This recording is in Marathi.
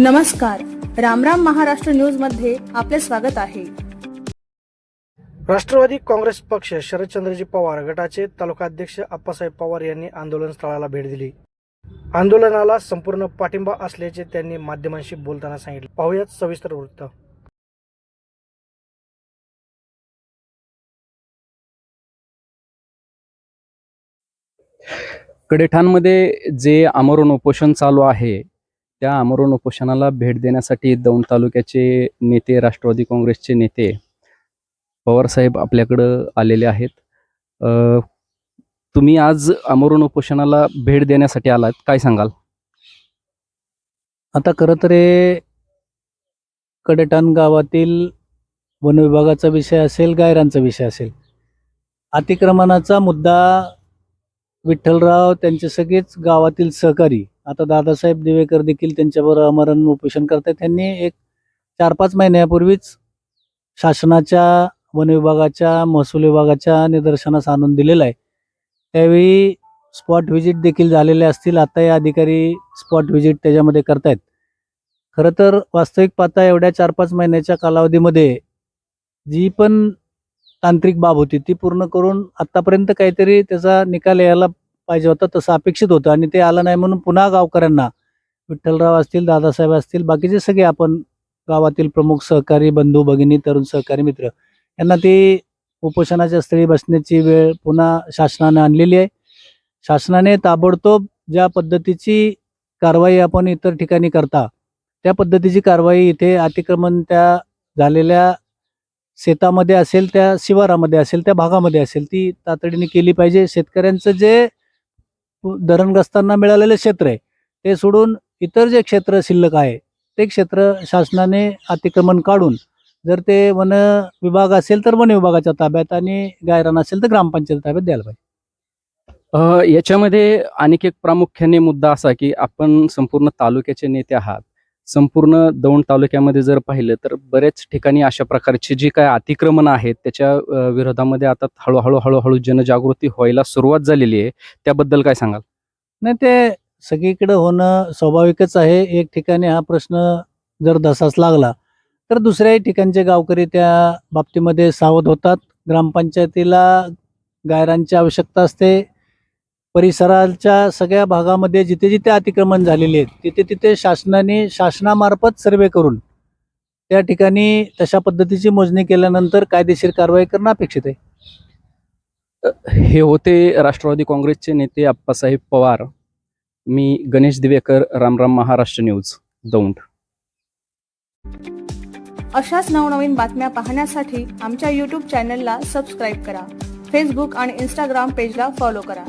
नमस्कार. रामराम महाराष्ट्र न्यूजमध्ये आपले स्वागत आहे. राष्ट्रवादी काँग्रेस पक्ष शरदचंद्रजी पवार गटाचे तालुकाध्यक्ष आप्पासाहेब पवार यांनी आंदोलन स्थळाला भेट दिली. आंदोलनाला संपूर्ण पाठिंबा असल्याचे त्यांनी माध्यमांशी बोलताना सांगितले. पाहुयात सविस्तर वृत्त. कडेठाणमध्ये जे आमरण उपोषण चालू आहे त्या आमरण उपोषणाला भेट देण्यासाठी दौंड तालुक्याचे नेते राष्ट्रवादी काँग्रेसचे नेते पवारसाहेब आपल्याकडं आलेले आहेत. तुम्ही आज आमरण उपोषणाला भेट देण्यासाठी आलात. काय सांगाल? आता खरं तर कडेटान गावातील वन विभागाचा विषय असेल गायरांचा विषय असेल अतिक्रमणाचा मुद्दा विठ्ठलराव त्यांचे सगळेच गावातील सहकारी. आता दादासाहेब दिवेकर देखील त्यांच्यावर अमरण उपोषण करतात त्यांनी एक चार पाच महिन्यापूर्वीच शासनाच्या वन विभागाच्या महसूल विभागाच्या निदर्शनास आणून दिलेलं आहे. त्यावेळी स्पॉट व्हिजिट देखील झालेले असतील. आता हे अधिकारी स्पॉट व्हिजिट त्याच्यामध्ये करतायत. खरं तर वास्तविक पाहता एवढ्या चार पाच महिन्याच्या कालावधीमध्ये जी पण तांत्रिक बाब होती. ती पूर्ण करून आत्तापर्यंत काहीतरी त्याचा निकाल यायला पाहिजे होता तसं अपेक्षित होतं आणि ते आलं नाही म्हणून पुन्हा गावकऱ्यांना विठ्ठलराव असतील दादासाहेब असतील बाकीचे सगळे आपण गावातील प्रमुख सहकारी बंधू भगिनी तरुण सहकारी मित्र यांना ती उपोषणाच्या स्थळी बसण्याची वेळ पुन्हा शासनाने आणलेली आहे. शासनाने ताबडतोब ज्या पद्धतीची कारवाई आपण इतर ठिकाणी करता त्या पद्धतीची कारवाई इथे अतिक्रमण त्या झालेल्या शेतामध्ये असेल त्या शिवारामध्ये असेल त्या भागामध्ये असेल ती तातडीने केली पाहिजे. शेतकऱ्यांचं जे धरणग्रस्तांना मिळालेलं क्षेत्र आहे ते सोडून इतर जे क्षेत्र शिल्लक आहे ते क्षेत्र शासनाने अतिक्रमण काढून जर ते वन विभाग असेल तर वन विभागाच्या ताब्यात आणि गायरान असेल तर ग्रामपंचायत ताब्यात द्यायला पाहिजे. याच्यामध्ये आणखी एक प्रामुख्याने मुद्दा असा की आपण संपूर्ण तालुक्याचे नेते आहात. संपूर्ण दौंड तालुक्यामध्ये जर पाहिलं तर बऱ्याच ठिकाणी अशा प्रकारची जी काय अतिक्रमण आहेत त्याच्या विरोधामध्ये आता हळूहळू हळूहळू जनजागृती व्हायला सुरुवात झालेली आहे. त्याबद्दल काय सांगाल? नाही ते सगळीकडे होणं स्वाभाविकच आहे. एक ठिकाणी हा प्रश्न जर धसास लागला तर दुसऱ्याही ठिकाणचे गावकरी त्या बाबतीमध्ये सावध होतात. ग्रामपंचायतीला गायरांची आवश्यकता असते. परिसराच्या सगळ्या भागामध्ये जिथे जिथे अतिक्रमण झालेले आहेत तिथे तिथे शासनाने शासनामार्फत सर्वे करून त्या ठिकाणी तशा पद्धतीची मोजणी केल्यानंतर कायदेशीर कारवाई करणं अपेक्षित आहे. हे होते राष्ट्रवादी काँग्रेसचे नेते आप्पासाहेब पवार. मी गणेश दिवेकर रामराम महाराष्ट्र न्यूज दौंड. अशाच नवनवीन बातम्या पाहण्यासाठी आमच्या यूट्यूब चॅनलला सबस्क्राईब करा. फेसबुक आणि इंस्टाग्राम पेजला फॉलो करा.